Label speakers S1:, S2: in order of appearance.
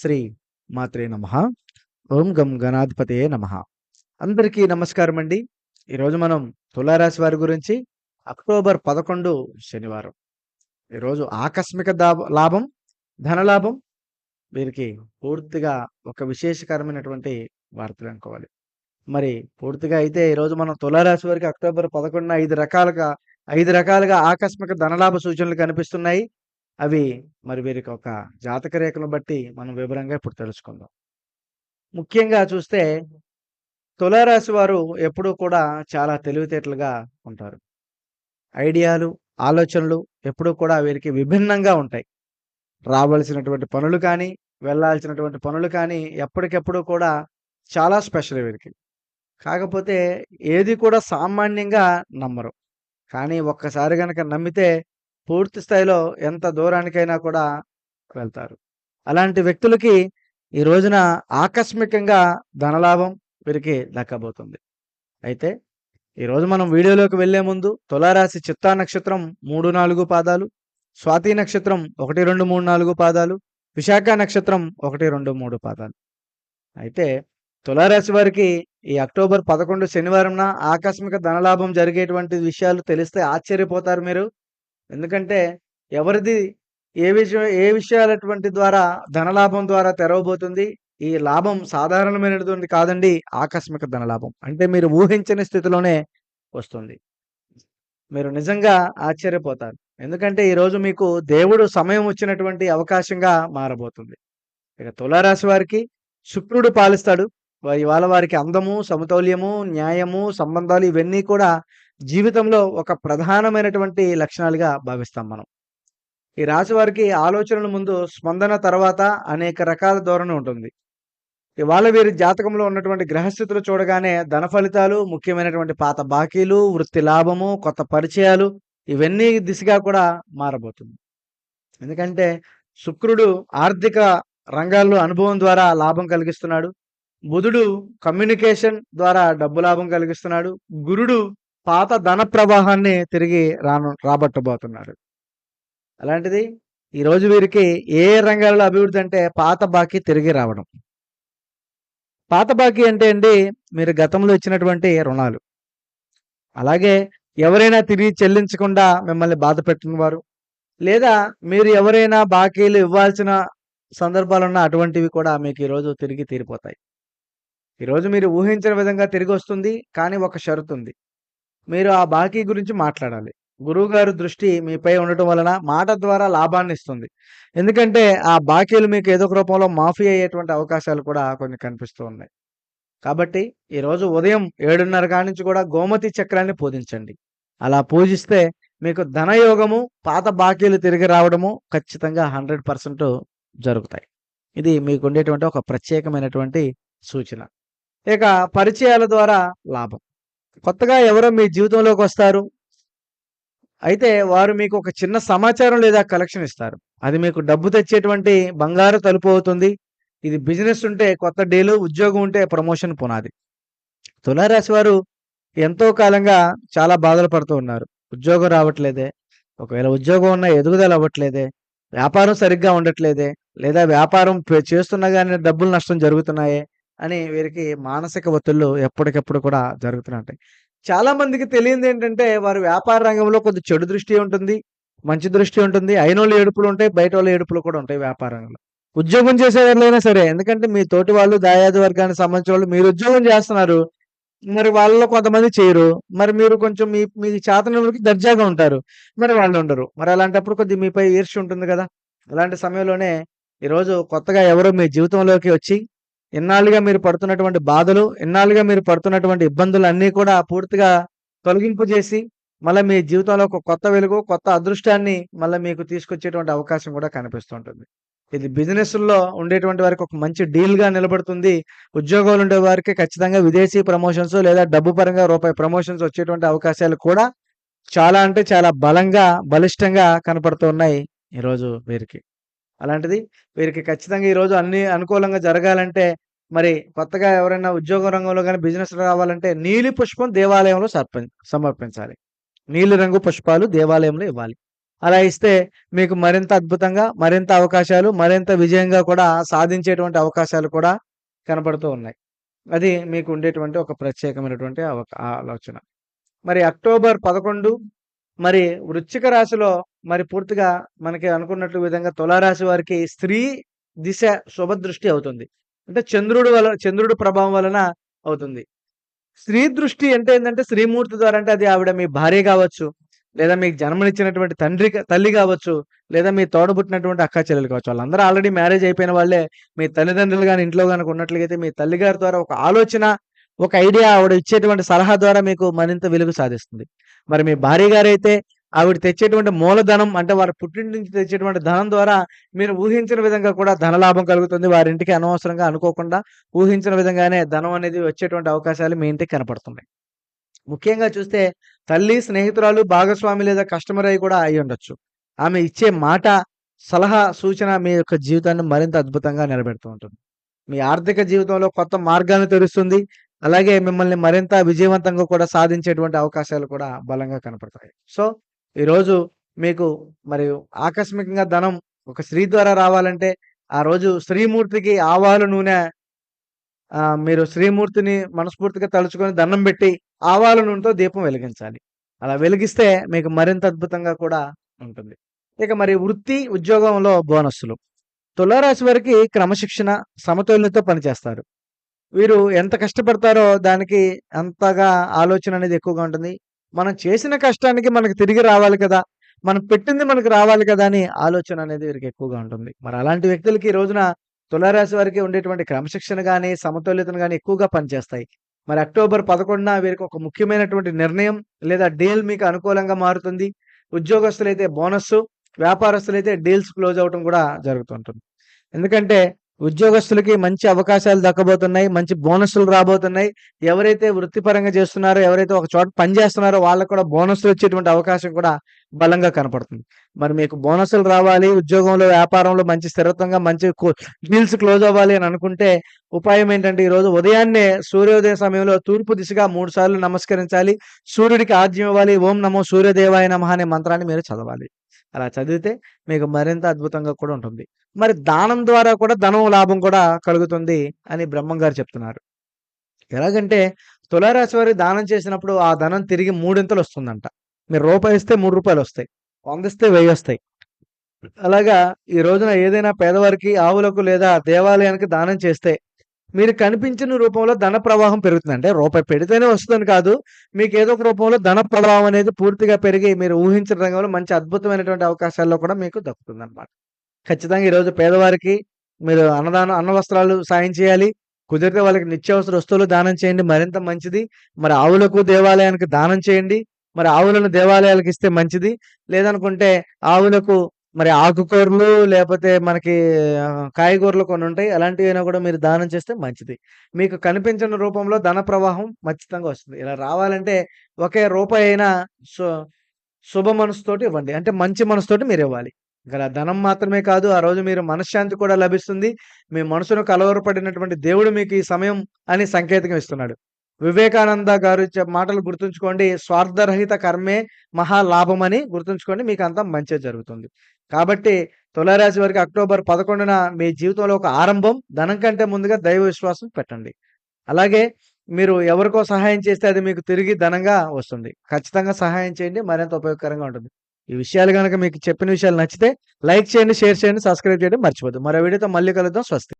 S1: శ్రీ మాత్రే నమ. ఓం గం గణాధిపతయే నమ. అందరికీ నమస్కారం అండి ఈరోజు మనం తులారాశి వారి గురించి అక్టోబర్ పదకొండు శనివారం. ఈరోజు ఆకస్మిక దా- లాభం ధనలాభం వీరికి పూర్తిగా ఒక విశేషకరమైనటువంటి వార్తలు అనుకోవాలి. మరి పూర్తిగా అయితే ఈరోజు మనం తులారాశి వారికి అక్టోబర్ పదకొండున ఐదు రకాలుగా ఐదు రకాలుగా ఆకస్మిక ధనలాభ సూచనలు కనిపిస్తున్నాయి. అవి మరి వీరికి ఒక జాతక రేఖను బట్టి మనం వివరంగా ఇప్పుడు తెలుసుకుందాం. ముఖ్యంగా చూస్తే తులారాశి వారు ఎప్పుడూ కూడా చాలా తెలివితేటలుగా ఉంటారు. ఐడియాలు ఆలోచనలు ఎప్పుడూ కూడా వీరికి విభిన్నంగా ఉంటాయి. రావాల్సినటువంటి పనులు కానీ వెళ్ళాల్సినటువంటి పనులు కానీ ఎప్పటికెప్పుడు కూడా చాలా స్పెషల్ వీరికి. కాకపోతే ఏది కూడా సామాన్యంగా నమ్మరు. కానీ ఒక్కసారి కనుక నమ్మితే పూర్తి స్థాయిలో ఎంత దూరానికైనా కూడా వెళ్తారు. అలాంటి వ్యక్తులకి ఈ రోజున ఆకస్మికంగా ధనలాభం వీరికి దక్కబోతుంది. అయితే ఈరోజు మనం వీడియోలోకి వెళ్ళే ముందు తులారాశి చిత్తా నక్షత్రం మూడు నాలుగు పాదాలు స్వాతి నక్షత్రం ఒకటి రెండు మూడు నాలుగు పాదాలు విశాఖ నక్షత్రం ఒకటి రెండు మూడు పాదాలు. అయితే తులారాశి వారికి ఈ అక్టోబర్ పదకొండు శనివారంన ఆకస్మిక ధనలాభం జరిగేటువంటి విషయాలు తెలిస్తే ఆశ్చర్యపోతారు మీరు. ఎందుకంటే ఎవరిది ఏ విషయం ఏ విషయాలటువంటి ద్వారా ధనలాభం ద్వారా తెరవబోతుంది? ఈ లాభం సాధారణమైనటువంటి కాదండి ఆకస్మిక ధనలాభం. అంటే మీరు ఊహించని స్థితిలోనే వస్తుంది. మీరు నిజంగా ఆశ్చర్యపోతారు. ఎందుకంటే ఈరోజు మీకు దేవుడు సమయం వచ్చినటువంటి అవకాశంగా మారబోతుంది. ఇక తులారాశి వారికి శుక్రుడు పాలిస్తాడు. ఇవాళ వారికి అందము సమతౌల్యము న్యాయము సంబంధాలు ఇవన్నీ కూడా జీవితంలో ఒక ప్రధానమైనటువంటి లక్షణాలుగా భావిస్తాం మనం. ఈ రాశి వారికి ఆలోచనల ముందు స్పందన తర్వాత అనేక రకాల ధోరణి ఉంటుంది. ఇవాళ వీరి జాతకంలో ఉన్నటువంటి గ్రహస్థితులు చూడగానే ధన ఫలితాలు ముఖ్యమైనటువంటి పాత బాకీలు వృత్తి లాభము కొత్త పరిచయాలు ఇవన్నీ దిశగా కూడా మారబోతుంది. ఎందుకంటే శుక్రుడు ఆర్థిక రంగాల్లో అనుభవం ద్వారా లాభం కలిగిస్తున్నాడు. బుధుడు కమ్యూనికేషన్ ద్వారా డబ్బు లాభం కలిగిస్తున్నాడు. గురుడు పాత ధన ప్రవాహాన్ని తిరిగి రాను రాబట్టబోతున్నాడు అలాంటిది ఈరోజు వీరికి ఏ రంగాల్లో అభివృద్ధి అంటే పాత బాకీ తిరిగి రావడం. పాత బాకీ అంటే అండి మీరు గతంలో ఇచ్చినటువంటి రుణాలు. అలాగే ఎవరైనా తిరిగి చెల్లించకుండా మిమ్మల్ని బాధ పెట్టిన వారు లేదా మీరు ఎవరైనా బాకీలు ఇవ్వాల్సిన సందర్భాలున్న అటువంటివి కూడా మీకు ఈరోజు తిరిగి తీరిపోతాయి. ఈరోజు మీరు ఊహించిన విధంగా తిరిగి వస్తుంది కానీ ఒక షరతు ఉంది. మీరు ఆ బాకీ గురించి మాట్లాడాలి. గురువు గారి దృష్టి మీపై ఉండటం వలన మాట ద్వారా లాభాన్ని ఇస్తుంది. ఎందుకంటే ఆ బాకీలు మీకు ఏదో ఒక రూపంలో మాఫీ అయ్యేటువంటి అవకాశాలు కూడా కొన్ని కనిపిస్తూ ఉన్నాయి. కాబట్టి ఈరోజు ఉదయం ఏడున్నర నుంచి కూడా గోమతి చక్రాన్ని పూజించండి. అలా పూజిస్తే మీకు ధనయోగము పాత బాకీలు తిరిగి రావడము ఖచ్చితంగా హండ్రెడ్ పర్సెంట్ జరుగుతాయి. ఇది మీకు ఉండేటువంటి ఒక ప్రత్యేకమైనటువంటి సూచన. ఇక పరిచయాల ద్వారా లాభం. కొత్తగా ఎవరో మీ జీవితంలోకి వస్తారు. అయితే వారు మీకు ఒక చిన్న సమాచారం లేదా కలెక్షన్ ఇస్తారు. అది మీకు డబ్బు తెచ్చేటువంటి బంగారు తలుపు అవుతుంది. ఇది బిజినెస్ ఉంటే కొత్త డీలు ఉద్యోగం ఉంటే ప్రమోషన్ పునాది. తులారాశి వారు ఎంతో కాలంగా చాలా బాధలు పడుతూ ఉన్నారు. ఉద్యోగం రావట్లేదే. ఒకవేళ ఉద్యోగం ఉన్న ఎదుగుదల అవ్వట్లేదే. వ్యాపారం సరిగ్గా ఉండట్లేదే. లేదా వ్యాపారం చేస్తున్నా కానీ డబ్బులు నష్టం జరుగుతున్నాయే. అని వీరికి మానసిక ఒత్తిళ్ళు ఎప్పటికప్పుడు కూడా జరుగుతున్నాయి చాలా మందికి తెలియదు ఏంటంటే వారి వ్యాపార రంగంలో కొద్ది చెడు దృష్టి ఉంటుంది మంచి దృష్టి ఉంటుంది అయిన వాళ్ళు ఏడుపులు ఉంటాయి బయట వాళ్ళ ఏడుపులు కూడా ఉంటాయి వ్యాపార రంగంలో. ఉద్యోగం చేసే సరే ఎందుకంటే మీ తోటి వాళ్ళు దాయాది వర్గానికి సంబంధించిన వాళ్ళు మీరు ఉద్యోగం చేస్తున్నారు మరి వాళ్ళలో కొంతమంది చేయరు మరి మీరు కొంచెం మీ మీ చేతనకి దర్జాగా ఉంటారు మరి వాళ్ళు ఉండరు. మరి అలాంటప్పుడు కొద్ది మీపై ఈర్ష్య ఉంటుంది కదా. అలాంటి సమయంలోనే ఈరోజు కొత్తగా ఎవరో మీ జీవితంలోకి వచ్చి ఇన్నాళ్ళుగా మీరు పడుతున్నటువంటి బాధలు ఇన్నాళ్ళుగా మీరు పడుతున్నటువంటి ఇబ్బందులు అన్నీ కూడా పూర్తిగా తొలగింపు చేసి మళ్ళీ మీ జీవితంలో ఒక కొత్త వెలుగు కొత్త అదృష్టాన్ని మళ్ళీ మీకు తీసుకొచ్చేటువంటి అవకాశం కూడా కనిపిస్తుంటుంది. ఇది బిజినెస్లో ఉండేటువంటి వారికి ఒక మంచి డీల్గా నిలబడుతుంది. ఉద్యోగాలు ఉండే వారికి ఖచ్చితంగా విదేశీ ప్రమోషన్స్ లేదా డబ్బు పరంగా రూపాయి ప్రమోషన్స్ వచ్చేటువంటి అవకాశాలు కూడా చాలా అంటే చాలా బలంగా బలిష్టంగా కనపడుతున్నాయి ఈరోజు వీరికి. అలాంటిది వీరికి ఖచ్చితంగా ఈరోజు అన్ని అనుకూలంగా జరగాలంటే మరి కొత్తగా ఎవరైనా ఉద్యోగ రంగంలో కానీ బిజినెస్ రావాలంటే నీలి పుష్పం దేవాలయంలో సమర్పించాలి నీలి రంగు పుష్పాలు దేవాలయంలో ఇవ్వాలి అలా ఇస్తే మీకు మరింత అద్భుతంగా, మరింత అవకాశాలు, మరింత విజయంగా కూడా సాధించేటువంటి అవకాశాలు కూడా కనపడుతూ ఉన్నాయి. అది మీకు ఉండేటువంటి ఒక ప్రత్యేకమైనటువంటి ఆలోచన. మరి అక్టోబర్ 11 మరి వృశ్చిక రాశిలో మరి పూర్తిగా మనకి అనుకున్నట్లు విధంగా తులారాశి వారికి స్త్రీ దిశ శుభదృష్టి అవుతుంది. అంటే చంద్రుడు వల చంద్రుడు ప్రభావం వలన అవుతుంది. స్త్రీ దృష్టి అంటే ఏంటంటే స్త్రీమూర్తి ద్వారా అంటే అది ఆవిడ మీ భార్య కావచ్చు, లేదా మీకు జన్మనిచ్చినటువంటి తండ్రి తల్లి కావచ్చు, లేదా మీ తోడబుట్టినటువంటి అక్కా చెల్లెలు కావచ్చు. వాళ్ళందరూ ఆల్రెడీ మ్యారేజ్ అయిపోయిన వాళ్ళే. మీ తల్లిదండ్రులు కానీ ఇంట్లో కనుక ఉన్నట్లయితే మీ తల్లిగారి ద్వారా ఒక ఆలోచన, ఒక ఐడియా ఆవిడ ఇచ్చేటువంటి సలహా ద్వారా మీకు మరింత వెలుగు సాధిస్తుంది. మరి మీ భార్య గారైతే ఆవిడ తెచ్చేటువంటి మూలధనం అంటే వారి పుట్టింటి నుంచి తెచ్చేటువంటి ధనం ద్వారా మీరు ఊహించిన విధంగా కూడా ధనలాభం కలుగుతుంది. వారింటికి అనవసరంగా అనుకోకుండా ఊహించిన విధంగానే ధనం అనేది వచ్చేటువంటి అవకాశాలు మీ ఇంటికి కనపడుతున్నాయి. ముఖ్యంగా చూస్తే తల్లి, స్నేహితురాలు, భాగస్వామి లేదా కస్టమర్ అయి కూడా అయ్యుండొచ్చు. ఆమె ఇచ్చే మాట, సలహా, సూచన మీ యొక్క జీవితాన్ని మరింత అద్భుతంగా నిలబెడుతూ ఉంటుంది. మీ ఆర్థిక జీవితంలో కొత్త మార్గాన్ని తెరుస్తుంది. అలాగే మిమ్మల్ని మరింత విజయవంతంగా కూడా సాధించేటువంటి అవకాశాలు కూడా బలంగా కనపడతాయి. సో, ఈరోజు మీకు మరియు ఆకస్మికంగా ధనం ఒక స్త్రీ ద్వారా రావాలంటే ఆ రోజు శ్రీమూర్తికి ఆవాల నూనె మీరు శ్రీమూర్తిని మనస్ఫూర్తిగా తలుచుకొని దండం పెట్టి ఆవాల నూనెతో దీపం వెలిగించాలి. అలా వెలిగిస్తే మీకు మరింత అద్భుతంగా కూడా ఉంటుంది. ఇక మరి వృత్తి, ఉద్యోగంలో బోనస్సులు. తులారాశి వారికి క్రమశిక్షణ, సమతుల్యతతో పనిచేస్తారు. వీరు ఎంత కష్టపడతారో దానికి అంతగా ఆలోచన అనేది ఎక్కువగా ఉంటుంది. మనం చేసిన కష్టానికి మనకు తిరిగి రావాలి కదా! మనం పెట్టింది మనకు రావాలి కదా! అని ఆలోచన అనేది వీరికి ఎక్కువగా ఉంటుంది. మరి అలాంటి వ్యక్తులకి ఈ రోజున తులారాశి వారికి ఉండేటువంటి క్రమశిక్షణ కానీ సమతుల్యతను కానీ ఎక్కువగా పనిచేస్తాయి. మరి అక్టోబర్ 11న వీరికి ఒక ముఖ్యమైనటువంటి నిర్ణయం లేదా డీల్ మీకు అనుకూలంగా మారుతుంది. ఉద్యోగస్తులైతే బోనస్సు, వ్యాపారస్తులైతే డీల్స్ క్లోజ్ అవ్వటం కూడా జరుగుతుంటుంది. ఎందుకంటే ఉద్యోగస్తులకి మంచి అవకాశాలు దక్కబోతున్నాయి. మంచి బోనస్లు రాబోతున్నాయి. ఎవరైతే వృత్తిపరంగా చేస్తున్నారో, ఎవరైతే ఒక చోట పని చేస్తున్నారో వాళ్ళకి కూడా బోనస్లు వచ్చేటువంటి అవకాశం కూడా బలంగా కనపడుతుంది. మరి మీకు బోనస్లు రావాలి, ఉద్యోగంలో, వ్యాపారంలో మంచి స్థిరత్వంగా మంచి డీల్స్ క్లోజ్ అవ్వాలి అని అనుకుంటే ఉపాయం ఏంటంటే ఈరోజు ఉదయాన్నే సూర్యోదయ సమయంలో తూర్పు దిశగా మూడు సార్లు నమస్కరించాలి. సూర్యుడికి ఆద్యం ఇవ్వాలి. ఓం నమో సూర్యదేవాయ నమ అనే మంత్రాన్ని మీరు చదవాలి. అలా చదివితే మీకు మరింత అద్భుతంగా కూడా ఉంటుంది. మరి దానం ద్వారా కూడా ధనం లాభం కూడా కలుగుతుంది అని బ్రహ్మంగారు చెప్తున్నారు. ఎలాగంటే తులారాశి వారి దానం చేసినప్పుడు ఆ ధనం తిరిగి మూడింతలు వస్తుందంట. మీరు రూపాయి ఇస్తే మూడు రూపాయలు వస్తాయి. 100 ఇస్తే 1000 వస్తాయి. అలాగా ఈ రోజున ఏదైనా పేదవారికి, ఆవులకు లేదా దేవాలయానికి దానం చేస్తే మీరు కనిపించిన రూపంలో ధన ప్రవాహం పెరుగుతుంది. అంటే రూపాయి పెడితేనే వస్తుందని కాదు. మీకు ఏదో ఒక రూపంలో ధన ప్రవాహం అనేది పూర్తిగా పెరిగి మీరు ఊహించిన రంగంలో మంచి అద్భుతమైనటువంటి అవకాశాల్లో కూడా మీకు దక్కుతుందన్నమాట. ఖచ్చితంగా ఈరోజు పేదవారికి మీరు అన్నదానం అన్న వస్త్రాలు సాయం చేయాలి. కుదిరితే వాళ్ళకి నిత్యావసర వస్తువులు దానం చేయండి మరింత మంచిది. మరి ఆవులకు, దేవాలయానికి దానం చేయండి. మరి ఆవులను దేవాలయాలకు ఇస్తే మంచిది. లేదనుకుంటే ఆవులకు మరి ఆకుకూరలు లేపోతే మనకి ఆహ్, కాయగూరలు కొన్ని ఉంటాయి. అలాంటివైనా కూడా మీరు దానం చేస్తే మంచిది. మీకు కనిపించని రూపంలో ధన ప్రవాహం ఖచ్చితంగా వస్తుంది. ఇలా రావాలంటే ఒకే రూపాయి అయినా సు శుభ మనసుతోటి ఇవ్వండి. అంటే మంచి మనసుతోటి మీరివ్వాలి. ఇక్కడ ధనం మాత్రమే కాదు ఆ రోజు మీరు మనశ్శాంతి కూడా లభిస్తుంది. మీ మనసును కలవరపడినటువంటి దేవుడు మీకు ఈ సమయం అని సంకేతం ఇస్తున్నాడు. వివేకానంద గారు చె మాటలు గుర్తుంచుకోండి. స్వార్థరహిత కర్మే మహాలాభమని గుర్తుంచుకోండి. మీకంతా మంచే జరుగుతుంది. కాబట్టి తులారాశి వారికి అక్టోబర్ 11న మీ జీవితంలో ఒక ఆరంభం. ధనం కంటే ముందుగా దైవ విశ్వాసం పెట్టండి. అలాగే మీరు ఎవరికో సహాయం చేస్తే అది మీకు తిరిగి ధనంగా వస్తుంది. ఖచ్చితంగా సహాయం చేయండి. మరింత ఉపయోగకరంగా ఉంటుంది. ఈ విషయాలు కనుక మీకు చెప్పిన విషయాలు నచ్చితే లైక్ చేయండి, షేర్ చేయండి, సబ్స్క్రైబ్ చేయడం మర్చిపోద్దు. మరో వీడియోతో మళ్ళీ కలుద్దాం. స్వస్తి.